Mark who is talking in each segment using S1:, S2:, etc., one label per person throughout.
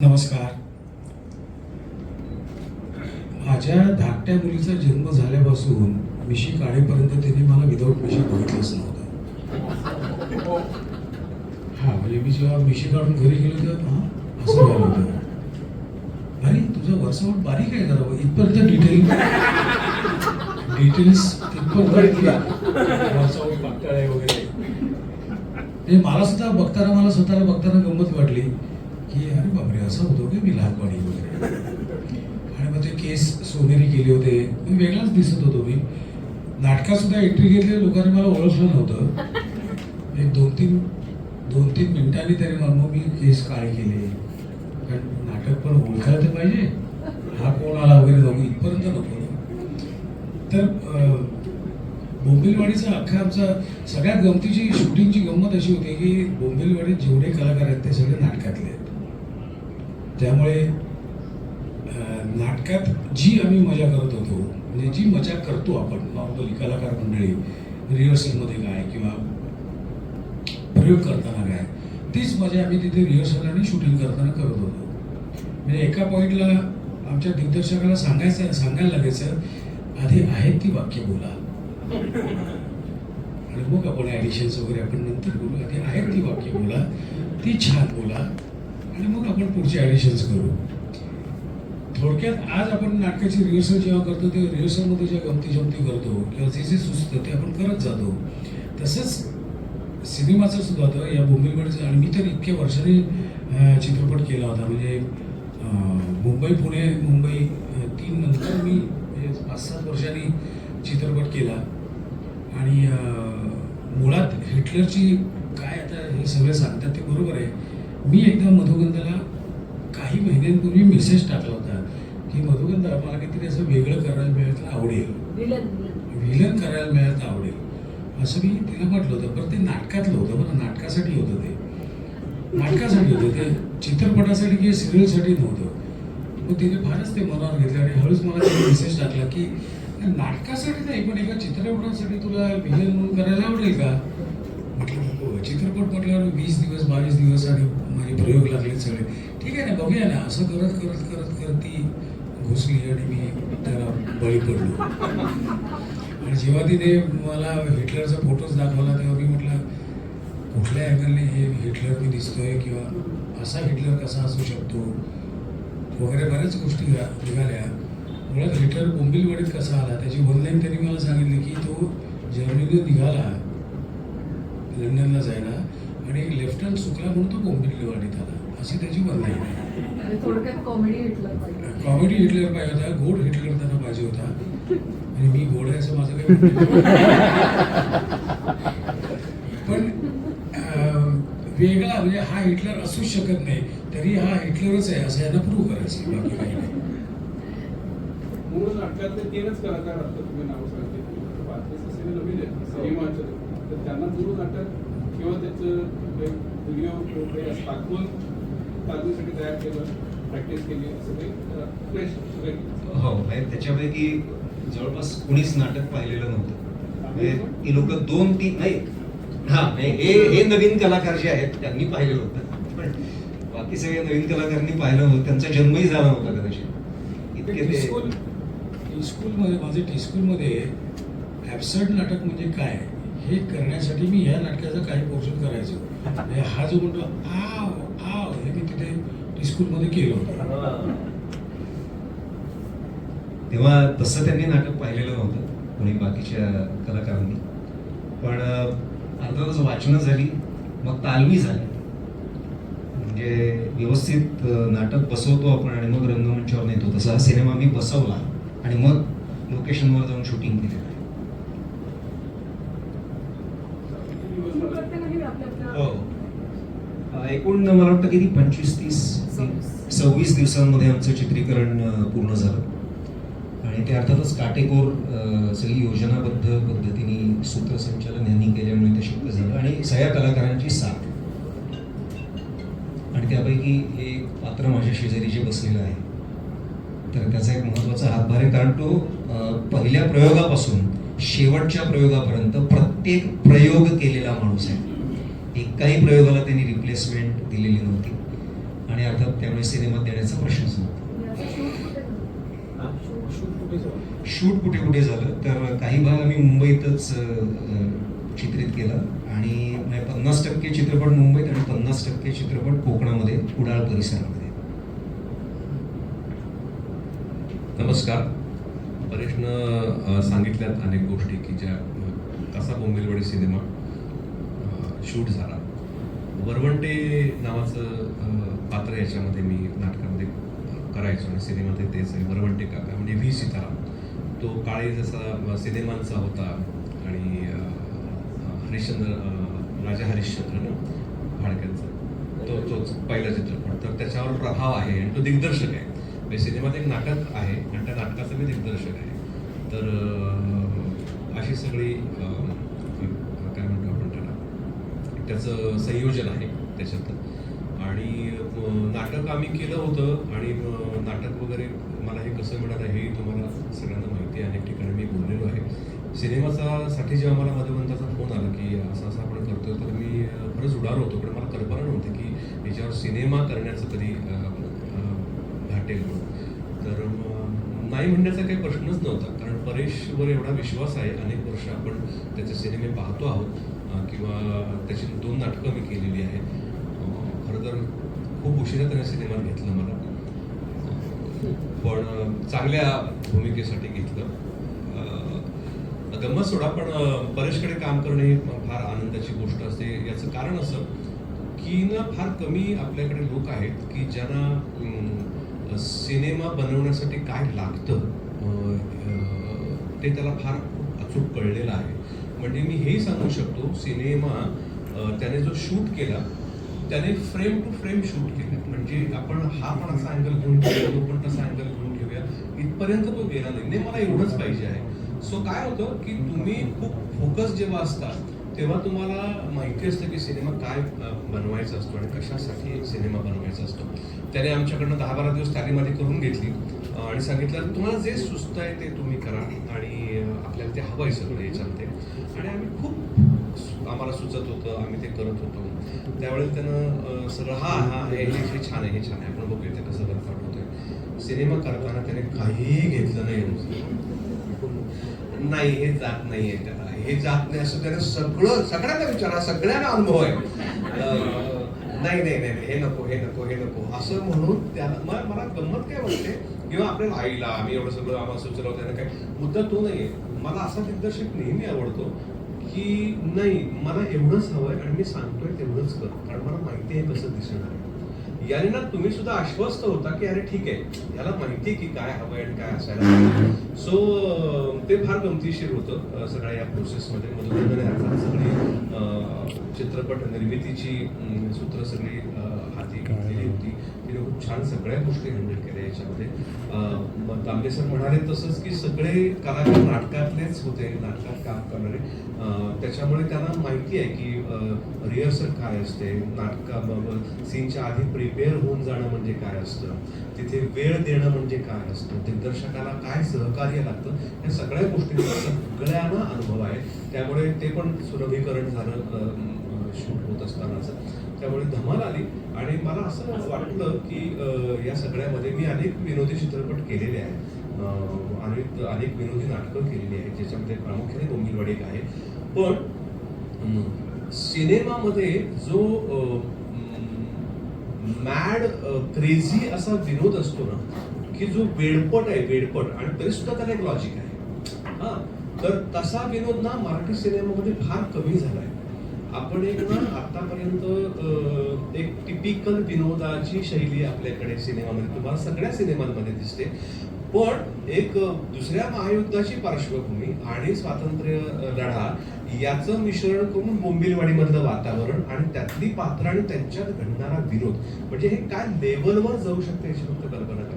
S1: नमस्कार. माझ्या धाकट्या मुलीचा जन्म झाल्यापासून मिशी काढेपर्यंत तिने मला विदाऊट मिशी बघितलंच नव्हतं. हा म्हणजे मी जेव्हा मिशी काढून घरी गेलो तेव्हा हा असं झालं होतं. अरे तुझं वर्षावर बारीक आहे जरा इथपर्यंत डिटेल डिटेल्स तिथपर्यंत वर्षावर पातळ वगैरे. ते मला सुद्धा बघताना मला स्वतःला बघताना गंमत वाटली. असं होतं की मी लहानपणी. वगैरे आणि मग ते केस सोनेरी केले होते. मी वेगळाच दिसत होतो. मी नाटकात सुद्धा एंट्री घेतली लोकांनी मला ओळखलं नव्हतं. एक दोन तीन दोन तीन मिनिटांनी तरी मग मग मी केस काळे केले. कारण नाटक पण ओळखायला तर पाहिजे. हा कोण आला वगैरे जाऊ इथपर्यंत नको. तर बोंबिलवाडीचा अख्खा आमचा सगळ्यात गमतीची शूटिंगची गंमत अशी होती की बोंबिलवाडीत जेवढे कलाकार आहेत ते सगळे नाटकातले आहेत. त्यामुळे नाटकात जी आम्ही मजा करत होतो म्हणजे जी मजा करतो आपण नॉर्मली कलाकार मंडळी रिहर्सलमध्ये काय किंवा प्रयोग करताना काय तीच मजा आम्ही तिथे रिहर्सल आणि शूटिंग करताना करत होतो. म्हणजे एका पॉईंटला आमच्या दिग्दर्शकाला सांगायचं सांगायला लागायचं आधी आहेत ती वाक्य बोला. आणि मग आपण ॲडिशन्स वगैरे आपण नंतर बोलू आधी आहेत ती वाक्य बोला ती छान बोला. आणि मग आपण पुढचे ॲडिशन्स करू. थोडक्यात आज आपण नाटकाची रिहर्सल जेव्हा करतो ते रिहर्सलमध्ये ज्या गमती जमती करतो किंवा जे जे सुचतं ते आपण करत जातो. तसंच सिनेमाचं सुद्धा होतं या मुंबईमध्ये आणि मी तर इतक्या वर्षांनी चित्रपट केला होता. म्हणजे मुंबई पुणे मुंबई तीन नंतर मी म्हणजे पाच सात वर्षांनी चित्रपट केला. आणि मुळात हिटलरची काय आता हे सगळे सांगतात ते बरोबर आहे. मी एकदा मधुगंधाला काही महिन्यांपूर्वी मेसेज टाकला होता की मधुगंधा मला काहीतरी असं वेगळं करायला मिळालं तर आवडेल.
S2: विलन
S1: करायला मिळालं तर आवडेल. असं मी तिला म्हटलं होतं. पण ते नाटकातलं होतं बरं नाटकासाठी होतं ते. नाटकासाठी होतं ते. चित्रपटासाठी किंवा सिरियलसाठी नव्हतं. मग तिने फारच ते मनावर घेतलं आणि हळूच मला तिने मेसेज टाकला की नाटकासाठी नाही पण एका चित्रपटासाठी तुला विलन म्हणून करायला आवडेल का? म्हटलं चित्रपट म्हटल्यावर वीस दिवस बावीस दिवस आणि माझे म्हणजे प्रयोग लागले सगळे. ठीक आहे ना बघूया ना. असं करत करत करत करत ती घुसली आणि मी त्याला बळी पडलो. आणि जेव्हा तिने मला हिटलरचा फोटोच दाखवला तेव्हा मी म्हटलं कुठल्या अँगलने हे हिटलर मी दिसतोय किंवा असा हिटलर कसा असू शकतो? वगैरे बऱ्याच गोष्टी निघाल्या. मुळात हिटलर बोंबिलवाडीत कसा आला त्याची ऑनलाईन त्यांनी मला सांगितले की तो जर्मनीतून निघाला. लंडनला जायला आणि लेफ्टनंट चुकला म्हणून तो बोंबिलवाडीत आला. अशी त्याची वनलाईन आहे.
S2: थोडक्यात कॉमेडी हिटलर पाहिजे.
S1: कॉमेडी हिटलर पाहिजे होता गोड हिटलर त्यांना पाहिजे होता. आणि मी गोड आहे असं माझं काही. पण वेगळा म्हणजे हा हिटलर असूच शकत नाही तरी हा हिटलरच आहे असं यांना प्रूव्ह करायचं बाकी काही नाही.
S3: मूळ नाटकातले तीनच कलाकार आता तुम्ही नाव सांगितले तर त्यांना मूळ नाटक किंवा त्याचं व्हिडिओ दाखवून दाखवण्यासाठी तयार केलं प्रॅक्टिस केली असं काही फ्रेश
S4: हो म्हणजे त्याच्यापैकी जवळपास कोणीच नाटक पाहिलेलं नव्हतं. म्हणजे ती लोक दोन तीन नाही हा म्हणजे हे हे नवीन कलाकार जे आहेत त्यांनी पाहिलेलं होतं. पण बाकी सगळे नवीन कलाकारांनी पाहिलं नव्हतं त्यांचा जन्मही झाला नव्हता कदाचित. इतके ते
S1: टी-स्कूल टी-स्कूलमध्ये माझे टी-स्कूलमध्ये ॲबसर्ड नाटक म्हणजे काय? हे करण्यासाठी मी ह्या नाटकाचं काही पोर्शन करायचो. हा जो म्हणतो आव आव हे मी तिथे स्कूलमध्ये केलं होतं.
S4: तेव्हा तसं त्यांनी नाटक पाहिलेलं नव्हतं कोणी बाकीच्या कलाकारांनी. पण अं, अर्थातच वाचनं झाली मग तालमी झाली. म्हणजे व्यवस्थित नाटक बसवतो आपण आणि मग रंगमंचावर नेतो. तसा हा सिनेमा मी बसवला. आणि मग लोकेशनवर जाऊन शूटिंग केलेलं. एकूण मला वाटतं किती? पंचवीस तीस?
S2: सव्वीस.
S4: दिवसांमध्ये आमचं चित्रीकरण पूर्ण झालं. आणि ते अर्थातच काटेकोर सगळी योजनाबद्ध पद्धतीने सूत्रसंचालन यांनी केल्यामुळे ते शक्य झालं. आणि सगळ्या कलाकारांची साथ. आणि त्यापैकी एक पात्र माझ्या शेजारी जे बसलेलं आहे तर त्याचा एक महत्त्वाचा हातभार आहे. कारण तो पहिल्या प्रयोगापासून शेवटच्या प्रयोगापर्यंत प्रत्येक प्रयोग केलेला माणूस आहे. एकाही प्रयोगाला त्यांनी रिप्लेसमेंट दिलेली नव्हती. आणि अर्थात त्यामुळे सिनेमात देण्याचा प्रश्नच नव्हता
S2: शूट कुठे
S4: कुठे झालं? तर काही भाग आम्ही मुंबईतच चित्रित केला. आणि म्हणजे पन्नास टक्के चित्रपट मुंबईत आणि पन्नास टक्के चित्रपट कोकणामध्ये कुडाळ परिसरामध्ये.
S5: नमस्कार. परेशनं सांगितल्यात अनेक गोष्टी की ज्या कसा बोंबिलवाडी सिनेमा शूट झाला. वरवंटे नावाचं पात्र याच्यामध्ये मी नाटकामध्ये करायचो आणि सिनेमात तेच आहे वरवंटे काका म्हणजे व्ही. सीताराम. तो काळे जसा सिनेमांचा होता आणि हरिश्चंद्र राजा हरिश्चंद्र ना भाडक्यांचा तो तोच पहिला चित्रपट. तर त्याच्यावर प्रभाव आहे आणि तो दिग्दर्शक आहे. म्हणजे सिनेमात एक नाटक आहे आणि त्या नाटकाचं मी दिग्दर्शक आहे. तर अशी सगळी अं, काय म्हणतो आपण त्याला त्याचं संयोजन आहे त्याच्यात आणि नाटक आम्ही केलं होतं आणि नाटक वगैरे मला हे कसं मिळालं हे तुम्हाला सगळ्यांना माहिती आहे. अनेक ठिकाणी मी बोललेलो आहे. सिनेमाचा साठी जेव्हा मला मधुमंताचा फोन आला की असं असं आपण करतोय तर मी खरंच उडालो होतो. पण मला कल्पना नव्हती की याच्यावर सिनेमा करण्याचं कधी घाटेल म्हणून. तर नाही म्हणण्याचा काही प्रश्नच नव्हता. कारण परेशवर एवढा विश्वास आहे. अनेक वर्ष आपण त्याचे सिनेमे पाहतो आहोत. किंवा त्याची दोन नाटकं मी केलेली आहे खरं तर खूप उशिरा त्याने सिनेमात घेतलं मला. पण चांगल्या भूमिकेसाठी घेतलं. गमत सोडा पण परेशकडे काम करणे ही फार आनंदाची गोष्ट असते. याचं कारण असं की ना फार कमी आपल्याकडे लोक आहेत की ज्यांना सिनेमा बनवण्यासाठी काय लागतं ते त्याला फार अचूक कळलेलं आहे. म्हणजे मी हेही सांगू शकतो सिनेमा त्याने जो शूट केला त्याने फ्रेम टू फ्रेम शूट केला. म्हणजे आपण हा पण असा अँगल घेऊन ठेवूया तो पण तसा अँगल घेऊन ठेवूया. इथपर्यंत तो गेला नाही. मला एवढंच पाहिजे आहे. सो काय होतं की तुम्ही खूप फोकस जेव्हा असतात तेव्हा तुम्हाला माहिती असतं की सिनेमा काय बनवायचा असतो आणि कशासाठी सिनेमा बनवायचा असतो. त्याने आमच्याकडनं दहा बारा दिवस तालीमध्ये करून घेतली. आणि सांगितलं तुम्हाला जे सुस्त आहे ते तुम्ही करा आणि आपल्याला ते हवं आहे सगळं याच्यामध्ये आणि आम्ही खूप आम्हाला सुचत होतं आम्ही ते करत होतो. त्यावेळेस त्यानं सर सगळं हा हा हे हे छान आहे हे छान आहे आपण बघूया ते कसं वर्कआउट होतंय सिनेमा करताना त्याने काहीही घेतलं नाही. नाही हे जात नाही आहे त्याला. हे जात नाही असं त्याने सगळं सगळ्यांना विचारा सगळ्यांना अनुभव आहे. नाही नाही नाही हे नको हे नको हे नको. असं म्हणून त्याला मला मला गंमत काय वाटते किंवा आपल्या आईला आम्ही एवढं सगळं आम्हाला सुचलं होतं काय मुद्दा तो नाही आहे मला असा दिग्दर्शक नेहमी आवडतो की नाही मला एवढंच हवं आहे आणि मी सांगतोय तेवढंच कर कारण मला माहिती आहे कसं दिसणार आहे. याने ना तुम्ही सुद्धा आश्वस्त होता की अरे ठीक आहे याला माहिती की काय हवंय आणि काय असायला सो ते फार गमतीशीर होतं सगळ्या या प्रोसेसमध्ये मधुबंधने अर्थात सगळी चित्रपट निर्मितीची सूत्र सगळी अं, घेतलेली होती तिने खूप छान सगळ्या गोष्टी हँडल केल्या याच्यामध्ये. तांबे सर म्हणाले तसंच की सगळे कलाकार नाटकातलेच होते नाटकात काम करणारे. त्याच्यामुळे त्यांना माहिती आहे की रिहर्सल काय असते नाटकाबाबत सीनच्या आधी प्रिपेअर होऊन जाणं म्हणजे काय असतं तिथे वेळ देणं म्हणजे काय असतं दिग्दर्शकाला काय सहकार्य लागतं या सगळ्या गोष्टींचा सगळ्यांना अनुभव आहे. त्यामुळे ते पण सुलभीकरण झालं शूट होत असतानाच. त्यामुळे धमाल आली. आणि मला असं वाटलं की या सगळ्यामध्ये मी अनेक विनोदी चित्रपट केलेले आहेत. अनेक अनेक विनोदी नाटकं केलेली आहेत ज्याच्यामध्ये प्रामुख्याने डोंबिलवाडी आहे. पण सिनेमामध्ये जो मॅड क्रेझी असा विनोद असतो ना की जो वेडपट आहे वेडपट आणि तरी सुद्धा त्याला एक लॉजिक आहे. हा तर तसा विनोद ना मराठी सिनेमामध्ये फार कमी झाला आहे आपण एक ना आतापर्यंत एक टिपिकल विनोदाची शैली आपल्याकडे सिनेमामध्ये तुम्हाला सगळ्या सिनेमांमध्ये दिसते. पण एक दुसऱ्या महायुद्धाची पार्श्वभूमी आणि स्वातंत्र्य लढा याचं मिश्रण करून बोंबिलवाडीमधलं वातावरण आणि त्यातली पात्र आणि त्यांच्यात घडणारा विनोद. म्हणजे हे काय लेवलवर जाऊ शकते याची फक्त कल्पना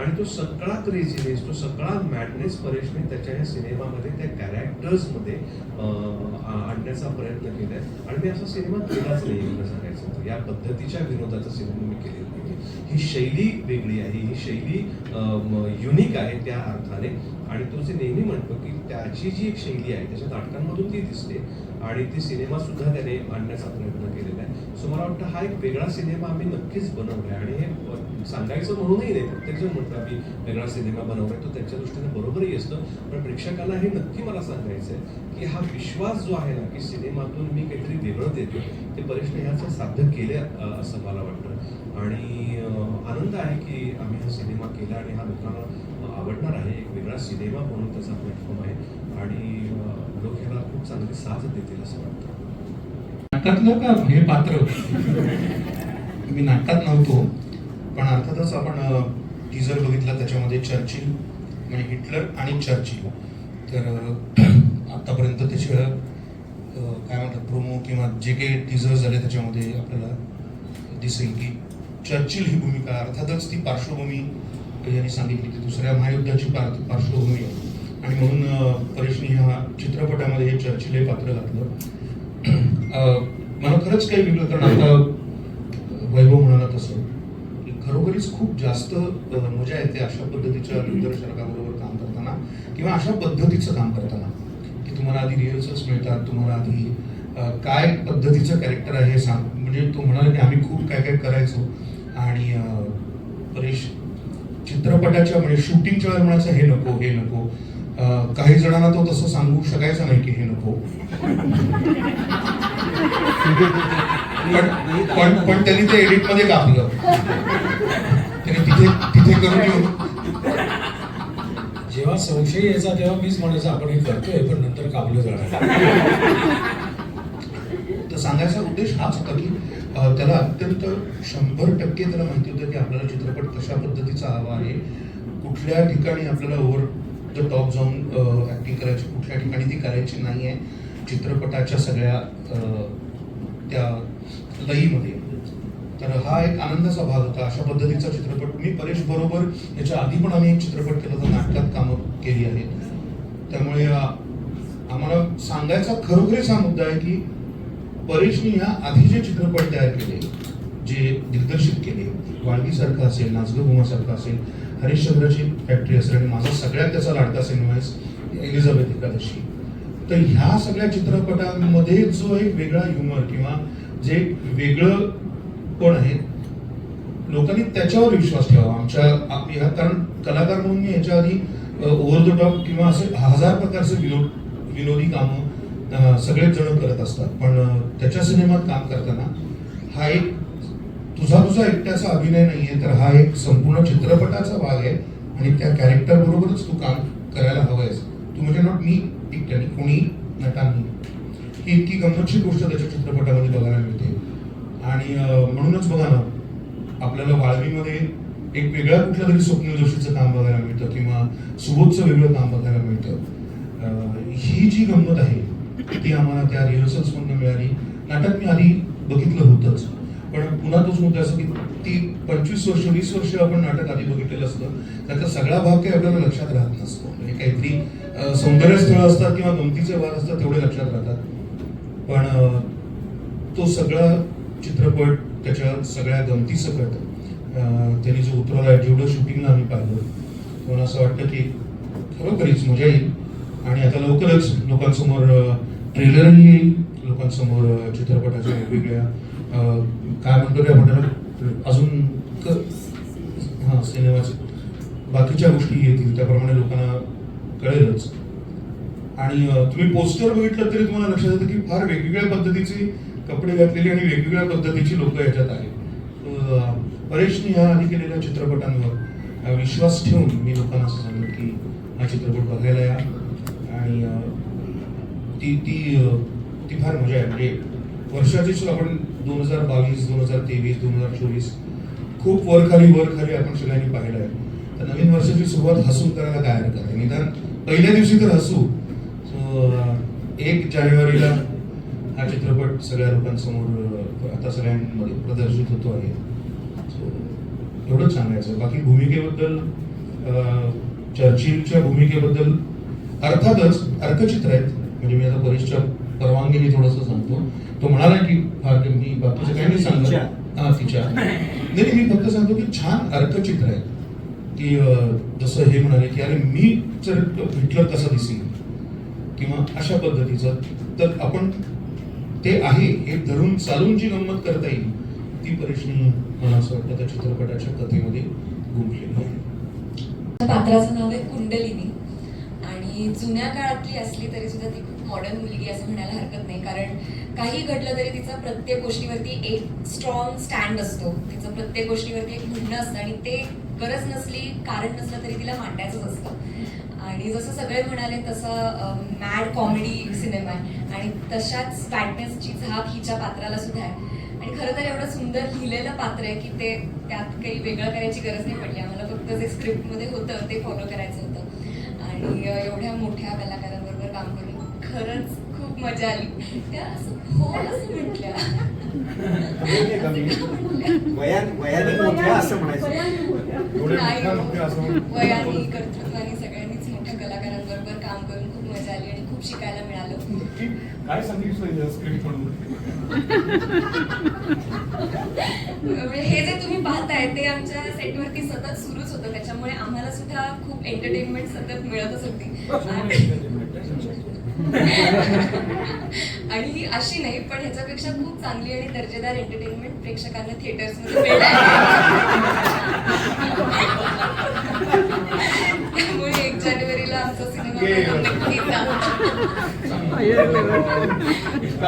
S5: आणि तो सगळा क्रेझीनेस तो सगळा मॅडनेस परेशने त्याच्या या सिनेमामध्ये त्या कॅरेक्टर्समध्ये आणण्याचा प्रयत्न केलाय. आणि मी असा सिनेमा केलाच नाही एवढं सांगायचं या पद्धतीच्या विनोदाचा सिनेमा मी केलेला नाही ही शैली वेगळी आहे. ही शैली युनिक आहे त्या अर्थाने. आणि तो जे नेहमी म्हणतो की त्याची जी एक शैली आहे त्याच्या नाटकांमधून ती दिसते. आणि ती सिनेमा सुद्धा त्याने आणण्याचा प्रयत्न केलेला आहे. सो मला वाटतं हा एक वेगळा सिनेमा आम्ही नक्कीच बनवलाय आणि हे सांगायचं म्हणूनही नाही प्रत्येक जण म्हणतो आम्ही वेगळा सिनेमा बनवलाय तो त्याच्या दृष्टीने बरोबरही असतो. पण प्रेक्षकांना हे नक्की मला सांगायचं आहे की हा विश्वास जो आहे ना की सिनेमातून मी काहीतरी वेगळं देतो ते परीक्षणे ह्याचं साध्य केले असं मला वाटतं. आणि आनंद आहे की आम्ही हा सिनेमा केला आणि हा लोकांना आवडणार आहे. एक वेगळा सिनेमा म्हणून त्याचा प्लॅटफॉर्म आहे. आणि लोक ह्याला खूप चांगली साथ देतील असं वाटतं.
S6: नाकातलं का? हे पात्र. मी नाटकात नव्हतो. पण अर्थातच आपण टीजर बघितला त्याच्यामध्ये चर्चिल म्हणजे हिटलर आणि चर्चिल. तर आतापर्यंत त्याचे काय म्हणतात प्रोमो किंवा जे काही टीजर झाले त्याच्यामध्ये आपल्याला दिसेल की चर्चिल ही भूमिका अर्थातच ती पार्श्वभूमी यांनी सांगितली की दुसऱ्या महायुद्धाची पार- पार्श्वभूमी आहे. आणि म्हणून परेशनी ह्या चित्रपटामध्ये हे चर्चिल हे पात्र घातलं. मला खरंच काही वेगळं कारण आता वैभव म्हणाला तसं की खरोखरीच खूप जास्त मजा येते अशा पद्धतीच्या दिग्दर्शकाबरोबर काम करताना किंवा अशा पद्धतीचं काम करताना की तुम्हाला आधी रिहर्सल्स मिळतात तुम्हाला आधी काय पद्धतीचं कॅरेक्टर आहे हे सांग म्हणजे तो म्हणाला की आम्ही खूप काय काय करायचो. आणि चित्रपटाच्या म्हणजे शूटिंगच्या वेळेला म्हणायचं हे नको हे नको. काही जणांना तो तसं सांगू शकायचं नाही की हे नको. पण पण त्यांनी ते एडिटमध्ये कापलं. त्यांनी तिथे तिथे करून घेऊन
S1: जेव्हा संशय यायचा तेव्हा मीच म्हणायचं आपण हे करतोय पण नंतर कापलं जाणार.
S6: तर सांगायचा उद्देश हाच होता की त्याला अत्यंत शंभर टक्के त्याला माहिती होतं की आपल्याला चित्रपट कशा पद्धतीचा हवा आहे. कुठल्या ठिकाणी आपल्याला ओव्हर द टॉप जाऊन ऍक्टिंग करायची कुठल्या ठिकाणी ती करायची नाही आहे. चित्रपटाच्या सगळ्या त्या लईमध्ये. तर हा एक आनंदाचा भाग होता. अशा पद्धतीचा चित्रपट मी परेश बरोबर याच्या आधी पण आम्ही एक चित्रपट केला होता नाटकात कामं केली आहेत. त्यामुळे आम्हाला सांगायचा खरोखरीच हा मुद्दा आहे की परेशनी ह्या आधी जे चित्रपट तयार केले जे दिग्दर्शित केले वाळवीसारखा असेल नाचगं सारखा असेल हरिश्चंद्राची फॅक्टरी असेल आणि माझा सगळ्यात त्याचा लाडका सिनेमा आहे एलिझाबेथ एकादशी. तर ह्या सगळ्या चित्रपटांमध्ये जो एक वेगळा ह्युमर किंवा जे वेगळं कोण आहे लोकांनी त्याच्यावर विश्वास ठेवा आमच्या आप- ह्या कारण कलाकार म्हणून मी ह्याच्या आधी ओव्हर द टॉप किंवा असे हजार प्रकारचे विनोद विनोदी कामं सगळेच जण करत असतात. पण त्याच्या सिनेमात काम करताना हा एक तुझा तुझा एकट्याचा अभिनय नाही आहे तर हा एक संपूर्ण चित्रपटाचा भाग आहे आणि त्या कॅरेक्टर बरोबरच तू काम करायला हवंयस तू म्हणजे नॉट मी एकट्याने कोणी नटांनी ही इतकी गंमतशीर गोष्ट त्याच्या चित्रपटामध्ये बघायला मिळते. आणि म्हणूनच बघा ना आपल्याला वाळवीमध्ये एक वेगळ्या कुठल्या तरी स्वप्नील जोशीचं काम बघायला मिळतं किंवा सुबोधचं वेगळं काम बघायला मिळतं. ही जी गंमत आहे ती आम्हाला त्या रिहर्सल्समधनं मिळाली? नाटक मी आधी बघितलं होतंच. पण पुन्हा तोच मुद्दा असं की ती पंचवीस वर्ष वीस वर्ष आपण नाटक आधी बघितलेलं असतं. त्याचा सगळा भाग काही आपल्याला लक्षात राहत नसतो. म्हणजे काहीतरी अं, सौंदर्य असतात किंवा गमतीचे भाग असतात तेवढे लक्षात राहतात. पण तो सगळा चित्रपट त्याच्या सगळ्या गमतीसकट त्यांनी जो उतरवला जेवढं शूटिंगला आम्ही पाहिलं मला असं वाटतं की खरोखरीच मजा येईल. आणि आता लवकरच लोकांसमोर ट्रेलरही लोकांसमोर चित्रपटाच्या वेगवेगळ्या काय म्हणतो त्या आपण अजून क- हां सिनेमाचे बाकीच्या गोष्टी येतील त्याप्रमाणे लोकांना कळेलच. आणि तुम्ही पोस्टर बघितलं तरी तुम्हाला लक्षात येतं की फार वेगवेगळ्या पद्धतीचे कपडे घातलेली आणि वेगवेगळ्या पद्धतीची लोक याच्यात आहेत. परेशने ह्या आधी केलेल्या चित्रपटांवर विश्वास ठेवून मी लोकांना असं सांगेन की हा चित्रपट बघायला या. आणि ती ती ती फार मजा आहे. म्हणजे वर्षाची सुद्धा आपण दोन हजार बावीस दोन हजार तेवीस दोन हजार चोवीस खूप वर खाली वर खाली आपण सगळ्यांनी पाहिलं आहे. तर नवीन वर्षाची सुरुवात हसून करायला काय हरकत आहे? निदान पहिल्या दिवशी तर हसू. सो एक जानेवारीला हा चित्रपट सगळ्या लोकांसमोर आता सगळ्यांमध्ये प्रदर्शित होतो आहे. सो एवढंच सांगायचं बाकी भूमिकेबद्दल चर्चिलच्या भूमिकेबद्दल अर्थातच अर्कचित्र आहेत. म्हणजे मी आता परीक्षच्या परवानगीने थोडंसं सांगतो. तो म्हणाला की मी बाकीचं काही नाही सांगत. हा तिच्या. नाही मी फक्त सांगतो की छान अर्कचित्र आहे. की जसं हे म्हणाले की अरे मी जर हिटलर कसा दिसेल? किंवा अशा पद्धतीचं. तर आपण ते आहे हे धरून चालून जी गंमत करता येईल ती परेशनी मला असं वाटतं त्या चित्रपटाच्या कथेमध्ये गुंफलेली आहे.
S7: पात्राचं नाव आहे कुंडलिनी. आणि जुन्या काळातली असली तरी सुद्धा ती खूप मॉडर्न मुलगी असं म्हणायला हरकत नाही. कारण काही घडलं तरी तिचा प्रत्येक गोष्टीवरती एक स्ट्रॉंग स्टँड असतो. तिचं प्रत्येक गोष्टीवरती एक म्हणणं असतं आणि ते गरज नसली कारण नसलं तरी तिला मांडायचंच असतं. आणि जसं सगळे म्हणाले तसं मॅड कॉमेडी सिनेमा आहे. आणि तशाच बॅडनेसची झाक हिच्या पात्राला सुद्धा आहे. आणि खरं तर एवढं सुंदर लिहिलेलं पात्र आहे की ते त्यात काही वेगळं करायची गरज नाही पडली. आम्हाला फक्त जे स्क्रिप्टमध्ये होतं ते फॉलो करायचं होतं. आणि एवढ्या मोठ्या कलाकारांबरोबर काम करून खरंच खूप मजा आली. त्या असं हो असं म्हटल्या.
S4: असं म्हणायचं.
S7: नाही. वयाने कर्तृत्वाने सगळ्यांनीच मोठ्या कलाकारांबरोबर काम करून खूप मजा आली आणि खूप शिकायला मिळालं.
S8: काय सांगितलं
S7: म्हणजे हे जे तुम्ही पाहताय ते आमच्या सेटवरती सतत सुरूच होतं. त्याच्यामुळे आम्हाला सुद्धा खूप एंटरटेनमेंट सतत मिळतच होती. आणि ही अशी नाही पण ह्याच्यापेक्षा खूप चांगली आणि दर्जेदार एंटरटेनमेंट प्रेक्षकांना थिएटर्समध्ये त्यामुळे एक जानेवारीला आमचा सिनेमा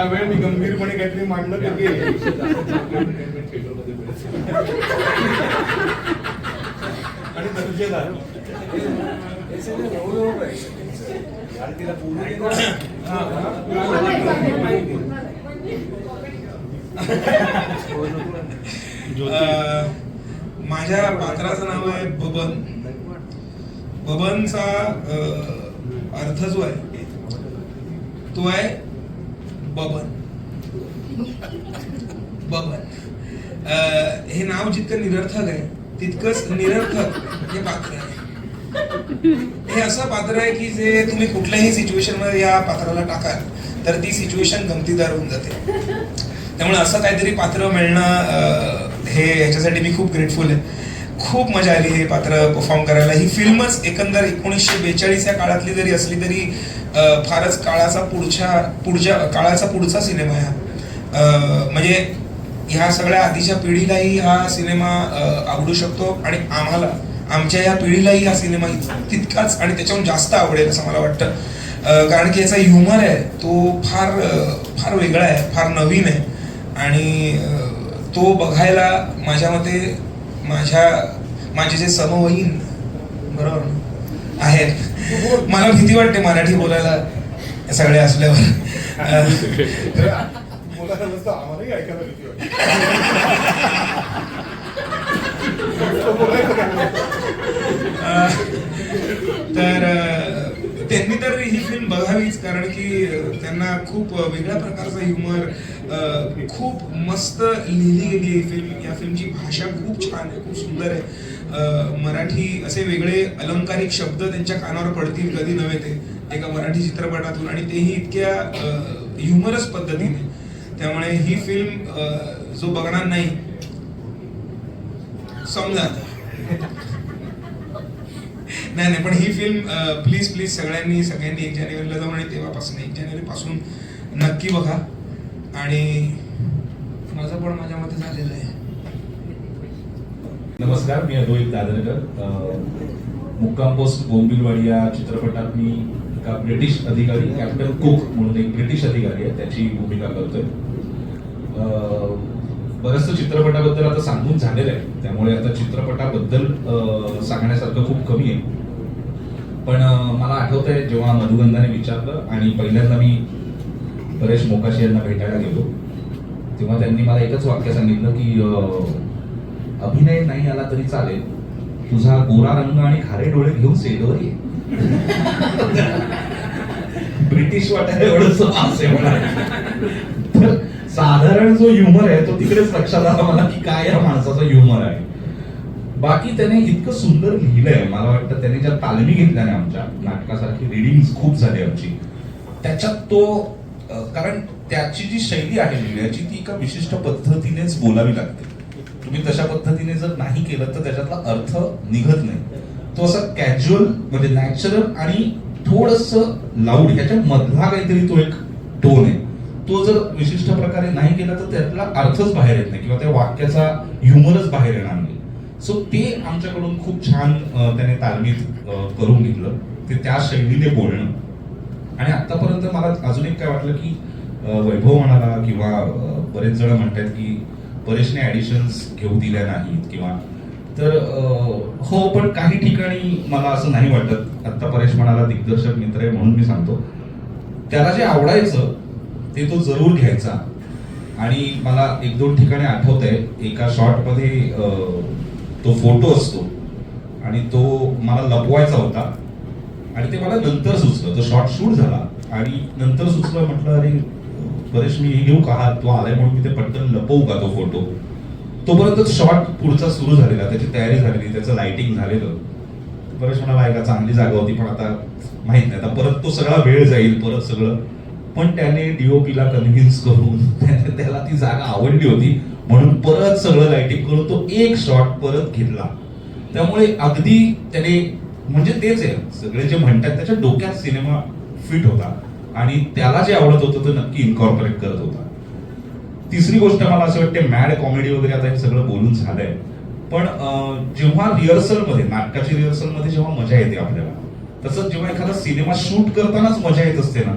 S8: वेळ मी गंभीरपणे काहीतरी मांडलं आणि दर्जेदार
S9: माझ्या पात्राचं नाव आहे बबन. बबनचा अर्थ जो आहे तो आहे बबन. बबन. हे नाव जितकं निरर्थक आहे तितकंच निरर्थक हे पात्र आहे. हे असं पात्र आहे की जे तुम्ही कुठल्याही सिच्युएशनमध्ये या पात्राला टाकाल तर ती सिच्युएशन गमतीदार होऊन जाते. त्यामुळे असं काहीतरी पात्र मिळणं हे ह्याच्यासाठी मी खूप ग्रेटफुल आहे. खूप मजा आली हे पात्र परफॉर्म करायला. ही फिल्मच एकंदर एकोणीसशे बेचाळीस या काळातली जरी असली तरी फारच काळाचा पुढच्या पुढच्या काळाचा पुढचा सिनेमा आहे हा. म्हणजे ह्या सगळ्या आधीच्या पिढीलाही हा सिनेमा आवडू शकतो आणि आम्हाला आमच्या या पिढीलाही हा सिनेमा तितकाच आणि त्याच्याहून जास्त आवडेल असं मला वाटतं. कारण की याचा ह्युमर आहे तो फार फार वेगळा आहे फार नवीन आहे. आणि तो बघायला माझ्या मते माझ्या माझे जे समवयीन बरोबर? आहेत. मला भीती वाटते मराठी बोलायला सगळे असल्यावर. अं,
S8: मुलाला आम्हालाही ऐकायला भीती वाटते.
S9: तर त्यांनी तर ही फिल्म बघावीच कारण की त्यांना खूप वेगळ्या प्रकारचा ह्युमर खूप मस्त लिहिली गेली ही फिल्म या फिल्मची भाषा खूप छान आहे खूप सुंदर आहे. मराठी असे वेगळे अलंकारिक शब्द त्यांच्या कानावर पडतील कधी नव्हे ते एका मराठी चित्रपटातून. आणि तेही इतक्या ह्युमरस पद्धतीने. त्यामुळे ही फिल्म जो बघणार नाही समजा. नाही नाही पण ही फिल्म प्लीज प्लीज सगळ्यांनी सगळ्यांनी एक जानेवारीला जाऊन आणि तेव्हापासून एक जानेवारीपासून नक्की बघा. आणि माझं पण माझ्या मते झालेलं आहे.
S10: नमस्कार मी अद्वैत दादरकर. मुक्काम पोस्ट बोंबिलवाडी या चित्रपटात मी एका ब्रिटिश अधिकारी कॅप्टन कुक म्हणून एक ब्रिटिश अधिकारी आहे त्याची भूमिका करतोय. बरंचसं चित्रपटाबद्दल आता सांगून झालेलं आहे. त्यामुळे आता चित्रपटाबद्दल सांगण्यासारखं खूप कमी आहे. पण मला आठवत आहे जेव्हा मधुगंधाने विचारलं आणि पहिल्यांदा मी परेश मोकाशी यांना भेटायला गेलो तेव्हा त्यांनी मला एकच वाक्य सांगितलं की अभिनय नाही आला तरी चालेल. तुझा गोरा रंग आणि खारे डोळे घेऊन सेलवर ये. ब्रिटिश वाटायला एवढंच साधारण जो ह्युमर आहे तो तिकडेच लक्षात आला मला की काय या माणसाचा ह्युमर आहे. बाकी त्याने इतकं सुंदर लिहिलंय मला वाटतं त्याने ज्या तालमी घेतल्या ना आमच्या नाटकासारखी रिडिंग खूप झाली आमची त्याच्यात तो कारण त्याची जी शैली आहे लिहिण्याची ती एका विशिष्ट पद्धतीनेच बोलावी लागते. तुम्ही तशा पद्धतीने जर नाही केलं तर त्याच्यातला अर्थ निघत नाही. तो असा कॅज्युअल म्हणजे नॅचरल आणि थोडस लाऊड ह्याच्या मधला काहीतरी तो एक टोन आहे. तो जर विशिष्ट प्रकारे नाही केला तर त्यातला अर्थच बाहेर येत नाही किंवा त्या वाक्याचा ह्युमरच बाहेर येणार नाही. सो ते आमच्याकडून खूप छान त्याने तालमीत करून घेतलं. ते त्या शैलीने बोलणं. आणि आतापर्यंत मला अजून एक काय वाटलं की वैभव म्हणाला किंवा बरेच जण म्हणतात की परेशने ऍडिशन्स घेऊ दिल्या नाहीत किंवा तर हो पण काही ठिकाणी मला असं नाही वाटत. आत्ता परेश म्हणाला दिग्दर्शक मित्र आहे म्हणून मी सांगतो. त्याला जे आवडायचं ते तो जरूर घ्यायचा. आणि मला एक दोन ठिकाणी आठवत आहे एका शॉर्टमध्ये तो फोटो असतो. आणि तो मला लपवायचा होता. आणि ते मला नंतर सुचलं. तो शॉर्ट शूट झाला. आणि नंतर सुचलं म्हटलं अरे परेश मी हे घेऊ का? हा तो आलाय म्हणून मी ते पटकन लपवू का तो फोटो तोपर्यंत शॉर्ट पुढचा सुरू झालेला. त्याची तयारी झालेली. त्याचं लाइटिंग झालेलं. परेश म्हणाला ऐका चांगली जागा होती पण आता माहीत नाही. आता परत तो सगळा वेळ जाईल. परत सगळं पण त्याने डीओपीला कन्व्हिन्स करून त्याला ती जागा आवडली होती. म्हणून परत सगळं लाईटिंग करून तो एक शॉट परत घेतला. त्यामुळे अगदी त्याने म्हणजे तेच आहे. सगळे जे म्हणतात त्याच्या डोक्यात सिनेमा फिट होता. आणि त्याला जे आवडत होतं ते नक्की इन्कॉर्पोरेट करत होता. तिसरी गोष्ट मला असं वाटते मॅड कॉमेडी वगैरे आता हे सगळं बोलून झालंय. पण जेव्हा रिहर्सलमध्ये नाटकाची रिहर्सलमध्ये जेव्हा मजा येते आपल्याला तसंच जेव्हा एखादा सिनेमा शूट करतानाच मजा येत असते ना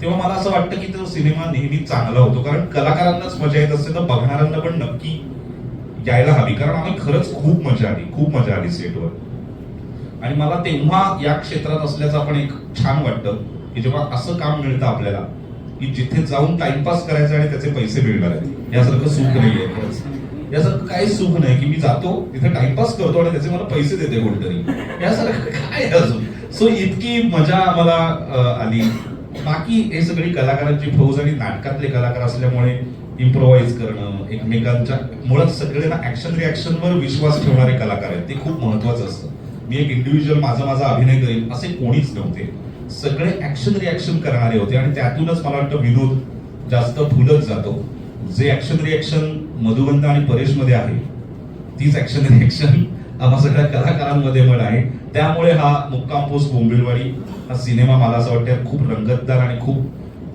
S10: तेव्हा मला असं वाटतं की तो सिनेमा नेहमी चांगला होतो. कारण कलाकारांनाच मजा येत असते तर बघणाऱ्यांना पण नक्की यायला हवी. कारण आम्ही खरंच खूप मजा आली खूप मजा आली सेटवर. आणि मला तेव्हा या क्षेत्रात असल्याचं आपण एक छान वाटतं की जेव्हा असं काम मिळतं आपल्याला की जिथे जाऊन टाइमपास करायचा आणि त्याचे पैसे मिळणार आहेत. यासारखं सुख नाहीये खरंच. यासारखं काही सुख नाही की मी जातो तिथे टाइमपास करतो आणि त्याचे मला पैसे देते कोणतरी. यासारखं काय अजून? सो इतकी मजा आम्हाला आली. बाकी हे सगळी कलाकारांची फौज आणि नाटकातले कलाकार असल्यामुळे इम्प्रोवाइज करणं एकमेकांच्या मुळात सगळ्यांना ऍक्शन रिॲक्शनवर विश्वास ठेवणारे कलाकार आहेत. ते खूप महत्वाचं असतं. मी एक इंडिव्हिज्युअल माझा माझा अभिनय करेल असे कोणीच नव्हते. सगळे ऍक्शन रिॲक्शन करणारे होते आणि त्यातूनच मला वाटतं विनोद जास्त फुलत जातो. जे ऍक्शन रिॲक्शन मधुबंत आणि परेशमध्ये आहे तीच ऍक्शन रिॲक्शन आम्हा सगळ्या कलाकारांमध्ये पण आहे. त्यामुळे हा मुक्काम पोस्ट बोंबिलवाडी हा सिनेमा मला असं वाटतं खूप रंगतदार आणि खूप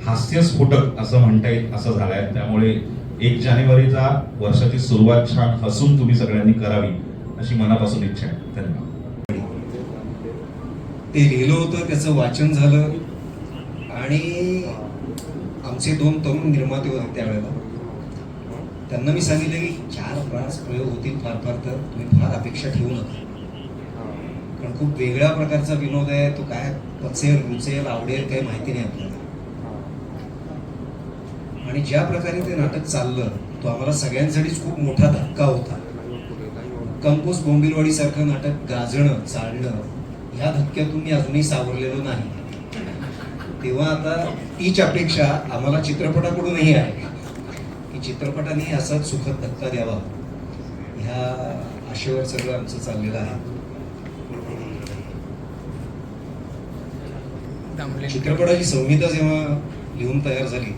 S10: हास्यस्फोटक असं म्हणता येईल असं झालंय. त्यामुळे एक जानेवारीचा वर्षाची सुरुवात छान हसून तुम्ही सगळ्यांनी करावी अशी मनापासून इच्छा आहे. धन्यवाद.
S4: ते लिहिलं होतं त्याचं वाचन झालं. आणि आमचे दोन तरुण निर्माते होते त्यावेळेला. त्यांना मी सांगितलं की चार पाच प्रयोग होतील फार फार तर. तुम्ही फार अपेक्षा ठेवू नका. पण खूप वेगळ्या प्रकारचा विनोद आहे. तो काय पचेल रुचेल आवडेल काही माहिती नाही आपल्याला. आणि ज्या प्रकारे ते नाटक चाललं तो आम्हाला सगळ्यांसाठीच खूप मोठा धक्का होता. कंपोज बोंबिलवाडी सारखं नाटक गाजणं चालणं ह्या धक्क्यातून मी अजूनही सावरलेलो नाही. तेव्हा आता तीच अपेक्षा आम्हाला चित्रपटाकडूनही आहे. की चित्रपटाने असाच सुखद धक्का द्यावा. ह्या आशेवर सगळं आमचं चाललेलं आहे. चित्रपटाची संहिता जेव्हा लिहून तयार झाली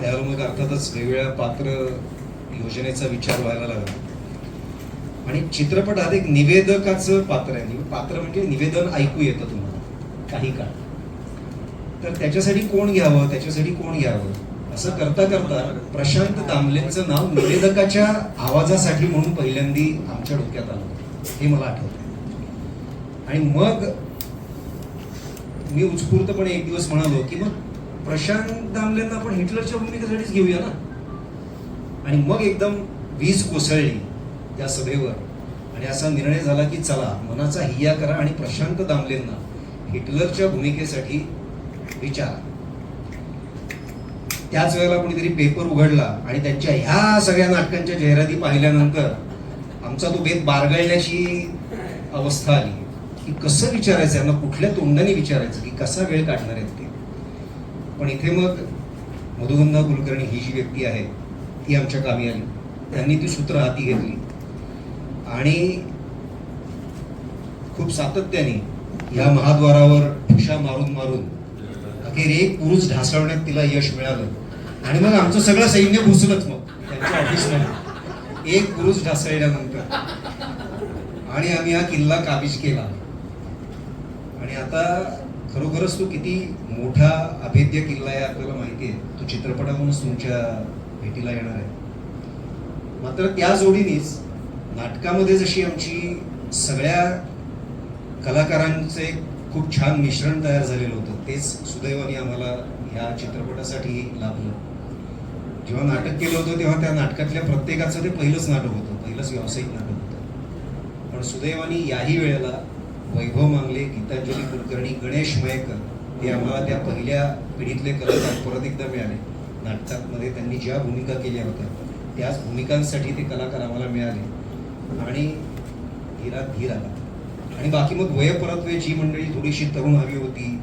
S4: त्यावर मग अर्थातच वेगवेगळ्या पात्र योजनेचा विचार व्हायला लागला. आणि चित्रपट हा एक निवेदकाचं पात्र आहे. म्हणजे पात्र म्हणजे निवेदन ऐकू येतं तुम्हाला काही काळ. तर त्याच्यासाठी कोण घ्यावं? त्याच्यासाठी कोण घ्यावं असं करता करता प्रशांत दामलेंचं नाव निवेदकाच्या आवाजासाठी म्हणून पहिल्यांदी आमच्या डोक्यात आलं. हे मला आठवतं आणि मग मी उत्स्फूर्तपणे एक दिवस म्हणालो की मग प्रशांत दामलेंना आपण हिटलरच्या भूमिकेसाठीच घेऊया ना? आणि मग एकदम वीज कोसळली त्या सभेवर. आणि असा निर्णय झाला की चला मनाचा हिया करा आणि प्रशांत दामलेंना हिटलरच्या भूमिकेसाठी विचारा. त्याच वेळेला कोणीतरी पेपर उघडला आणि त्यांच्या ह्या सगळ्या नाटकांच्या जाहिराती पाहिल्यानंतर आमचा तो भेद बारगळण्याची अवस्था आली. की कसं विचारायचं यांना कुठल्या तोंडाने विचारायचं की कसा वेळ काढणार आहेत ते? पण इथे मग मधुगंधा कुलकर्णी ही जी व्यक्ती आहे ती आमच्या कामी आली. त्यांनी ती सूत्र हाती घेतली. आणि खूप सातत्याने या महाद्वारावर ठुशा मारून मारून अखेर एक पुरुष ढासळण्यात तिला यश मिळालं. आणि मग आमचं सगळं सैन्य घुसलंच मग. त्यांच्या ऑफिसमध्ये. एक पुरुष ढासळल्यानंतर. आणि आम्ही हा किल्ला काबीज केला. आणि आता खरोखरच तो किती मोठा अभेद्य किल्ला आहे आपल्याला माहिती आहे. तो चित्रपटातूनच तुमच्या भेटीला येणार आहे. मात्र त्या जोडीनेच नाटकामध्ये जशी आमची सगळ्या कलाकारांचं एक खूप छान मिश्रण तयार झालेलं होतं तेच सुदैवाने आम्हाला ह्या चित्रपटासाठी लाभलं. जेव्हा नाटक केलं होतं तेव्हा त्या नाटकातल्या प्रत्येकाचं ते पहिलंच नाटक होतं पहिलंच व्यावसायिक नाटक होतं. पण सुदैवाने याही वेळेला वैभव मांगले गीतांजली कुलकर्णी गणेश मयेकर हे आम्हाला त्या पहिल्या पिढीतले कलाकार परत एकदा मिळाले. नाटकांमध्ये त्यांनी ज्या भूमिका केल्या होत्या त्याच भूमिकांसाठी ते कलाकार आम्हाला मिळाले. आणि धीरा धीर आला. आणि बाकी मग वयपरत्वे जी मंडळी थोडीशी तरुण हवी होती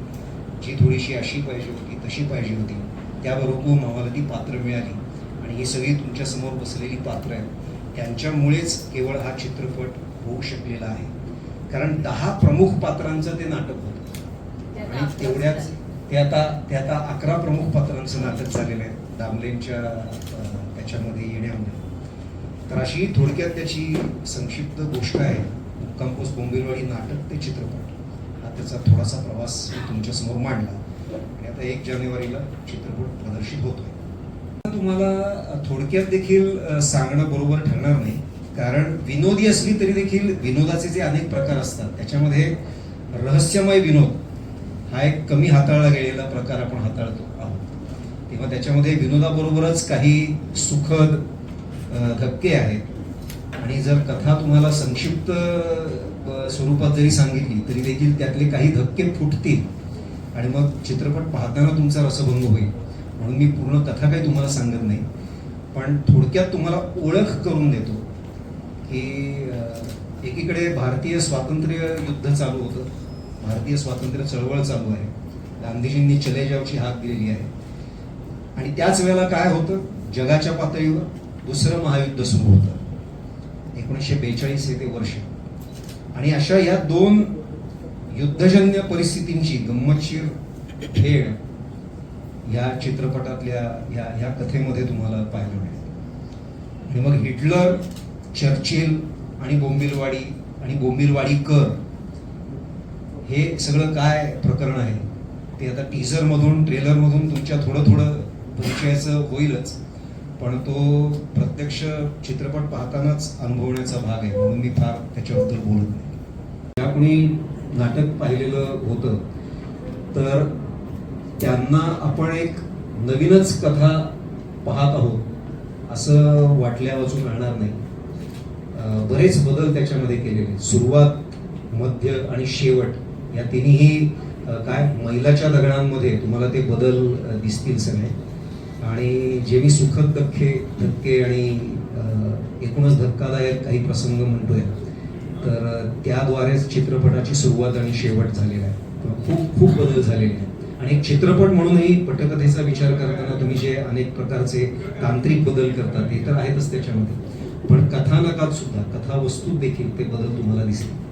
S4: जी थोडीशी अशी पाहिजे होती तशी पाहिजे होती त्याबरोबर आम्हाला ती पात्र मिळाली. आणि ही सगळी तुमच्यासमोर बसलेली पात्र आहेत. त्यांच्यामुळेच केवळ हा चित्रपट होऊ शकलेला आहे. कारण दहा प्रमुख पात्रांचं ते नाटक होतं. आणि तेवढ्याच ते आता ते आता अकरा प्रमुख पात्रांचं नाटक झालेलं आहे. दामलेंच्या त्याच्यामध्ये येण्यामुळे तर अशी थोडक्यात त्याची संक्षिप्त गोष्ट आहे. मुक्कामपोस बोंबिलवाडी नाटक ते चित्रपट. हा त्याचा थोडासा प्रवास तुमच्यासमोर मांडला. आणि आता एक जानेवारीला चित्रपट प्रदर्शित होतोय. तुम्हाला थोडक्यात देखील सांगणं बरोबर ठरणार नाही. कारण विनोदी असली तरी देखील विनोदाचे जे अनेक प्रकार असतात त्याच्यामध्ये रहस्यमय विनोद हा एक कमी हाताळला गेलेला प्रकार आपण हाताळतो आहोत. तेव्हा त्याच्यामध्ये विनोदाबरोबरच काही सुखद धक्के आहेत. आणि जर कथा तुम्हाला संक्षिप्त स्वरूपात जरी सांगितली तरी देखील त्यातले काही धक्के फुटतील. आणि मग चित्रपट पाहताना तुमचा रसभंग होईल. म्हणून मी पूर्ण कथा काही तुम्हाला सांगत नाही. पण थोडक्यात तुम्हाला ओळख करून देतो. की एकीकडे भारतीय स्वातंत्र्य युद्ध चालू होतं. भारतीय स्वातंत्र्य चळवळ चालू आहे. गांधीजींनी चले जावची हाक दिलेली आहे. आणि त्याच वेळेला काय होतं? जगाच्या पातळीवर दुसरं महायुद्ध सुरू होतं. एकोणीसशे बेचाळीस हे ते वर्ष. आणि अशा या दोन युद्धजन्य परिस्थितींची गंमतशीर खेळ या चित्रपटातल्या या ह्या कथेमध्ये तुम्हाला पाहायला मिळेल. आणि मग हिटलर चर्चिल आणि बोंबिलवाडी आणि बोंबिलवाडीकर हे सगळं काय प्रकरण आहे? ते आता टीझरमधून ट्रेलरमधून तुमच्या थोडं थोडं परिचयाचं होईलच. पण तो प्रत्यक्ष चित्रपट पाहतानाच अनुभवण्याचा भाग आहे. म्हणून मी फार त्याच्याबद्दल बोलत नाही. ज्या कोणी नाटक पाहिलेलं होतं तर त्यांना आपण एक नवीनच कथा पाहत आहोत असं वाटल्या वाचून राहणार नाही. बरेच बदल त्याच्यामध्ये केलेले सुरुवात मध्य आणि शेवट या तिन्ही काय मैलाच्या दगडांमध्ये तुम्हाला ते बदल दिसतील सगळे. आणि जे मी सुखद धक्के धक्के आणि एकूणच धक्कादायक काही प्रसंग म्हणतोय तर त्याद्वारेच चित्रपटाची सुरुवात आणि शेवट झालेला आहे. खूप खूप बदल झालेले आहेत. आणि एक चित्रपट म्हणूनही पटकथेचा विचार करताना तुम्ही जे अनेक प्रकारचे तांत्रिक बदल करता ते तर आहेतच त्याच्यामध्ये. पण कथानकात सुद्धा कथावस्तूत देखील ते बदल तुम्हाला दिसतील